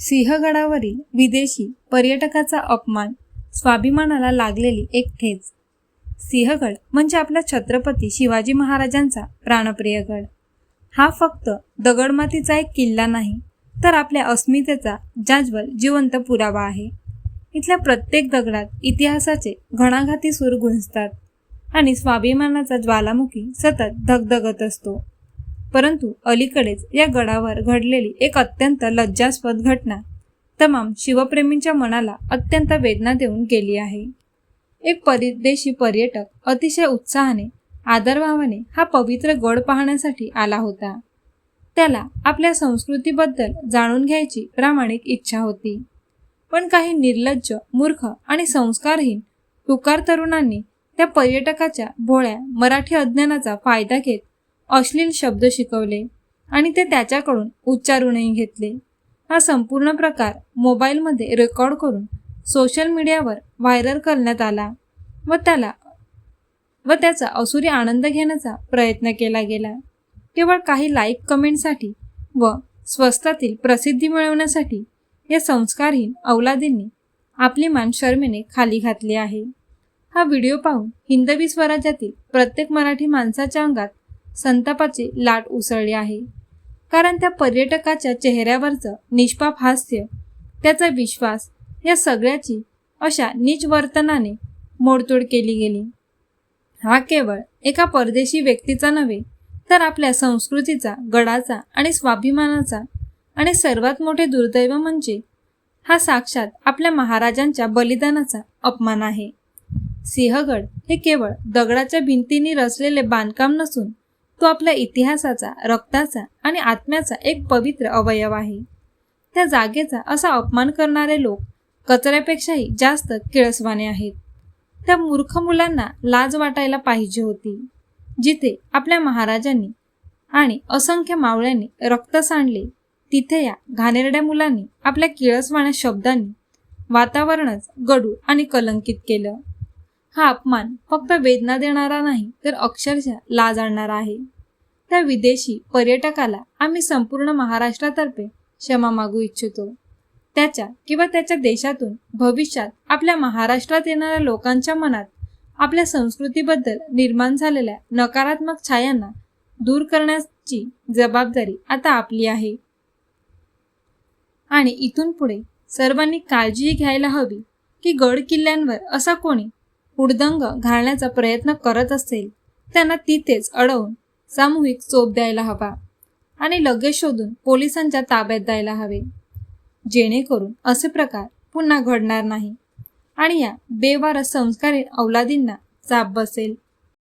सिंहगडावरील विदेशी पर्यटकाचा अपमान स्वाभिमानाला लागलेली एक ठेच. सिंहगड म्हणजे आपला छत्रपती शिवाजी महाराजांचा प्राणप्रिय गड. हा फक्त दगडमातीचा एक किल्ला नाही तर आपल्या अस्मितेचा जाज्वल जिवंत पुरावा आहे. इथल्या प्रत्येक दगडात इतिहासाचे घणाघाती सूर गुंजतात आणि स्वाभिमानाचा ज्वालामुखी सतत धगधगत असतो. परंतु अलीकडेच या गडावर घडलेली एक अत्यंत लज्जास्पद घटना तमाम शिवप्रेमींच्या मनाला अत्यंत वेदना देऊन गेली आहे. एक परदेशी पर्यटक अतिशय उत्साहाने आदरभावाने हा पवित्र गड पाहण्यासाठी आला होता. त्याला आपल्या संस्कृतीबद्दल जाणून घ्यायची प्रामाणिक इच्छा होती. पण काही निर्लज्ज मूर्ख आणि संस्कारहीन टुकार तरुणांनी त्या पर्यटकाच्या भोळ्या मराठी अज्ञानाचा फायदा घेत अश्लील शब्द शिकवले आणि ते त्याच्याकडून उच्चारूनही घेतले. हा संपूर्ण प्रकार मोबाईलमध्ये रेकॉर्ड करून सोशल मीडियावर व्हायरल करण्यात आला व त्याला व त्याचा असुरी आनंद घेण्याचा प्रयत्न केला गेला. केवळ काही लाईक कमेंटसाठी व स्वस्तातील प्रसिद्धी मिळवण्यासाठी या संस्कारहीन अवलादींनी आपली मान शर्मेने खाली घातली आहे. हा व्हिडिओ पाहून हिंदवी स्वराज्यातील प्रत्येक मराठी माणसाच्या अंगात संतापाची लाट उसळली आहे. कारण त्या पर्यटकाच्या चेहऱ्यावरचं निष्पाप हास्य त्याचा विश्वास या सगळ्याची अशा नीच वर्तनाने मोडतोड केली गेली. हा केवळ एका परदेशी व्यक्तीचा नव्हे तर आपल्या संस्कृतीचा गडाचा आणि स्वाभिमानाचा आणि सर्वात मोठे दुर्दैव म्हणजे हा साक्षात आपल्या महाराजांच्या बलिदानाचा अपमान आहे. सिंहगड हे केवळ दगडाच्या भिंतींनी रचलेले बांधकाम नसून तो आपल्या इतिहासाचा रक्ताचा आणि आत्म्याचा एक पवित्र अवयव आहे. त्या जागेचा असा अपमान करणारे लोक कचऱ्यापेक्षाही जास्त किळसवाने आहेत. त्या मूर्ख मुलांना लाज वाटायला पाहिजे होती जिथे आपल्या महाराजांनी आणि असंख्य मावळ्यांनी रक्त सांडले तिथे या घाणेरड्या मुलांनी आपल्या किळसवाण्या शब्दांनी वातावरणच गडू आणि कलंकित केलं. हा अपमान फक्त वेदना देणारा नाही तर अक्षरशः लाज आणणारा आहे. त्या विदेशी पर्यटकाला आम्ही संपूर्ण महाराष्ट्रातर्फे क्षमा मागू इच्छितो. त्याच्या किंवा त्याच्या देशातून भविष्यात आपल्या महाराष्ट्रात येणाऱ्या लोकांच्या मनात आपल्या संस्कृतीबद्दल निर्माण झालेल्या नकारात्मक छायांना दूर करण्याची जबाबदारी आता आपली आहे. आणि इथून पुढे सर्वांनी काळजीही घ्यायला हवी की गड किल्ल्यांवर असा कोणी उडदंग घालण्याचा प्रयत्न करत असेल त्यांना तिथेच अडवून सामूहिक चोप द्यायला हवा आणि लगेच शोधून पोलिसांच्या ताब्यात द्यायला हवे. जेणेकरून असे प्रकार पुन्हा घडणार नाही आणि या बेवारस संस्कारी अवलादींना चाप बसेल.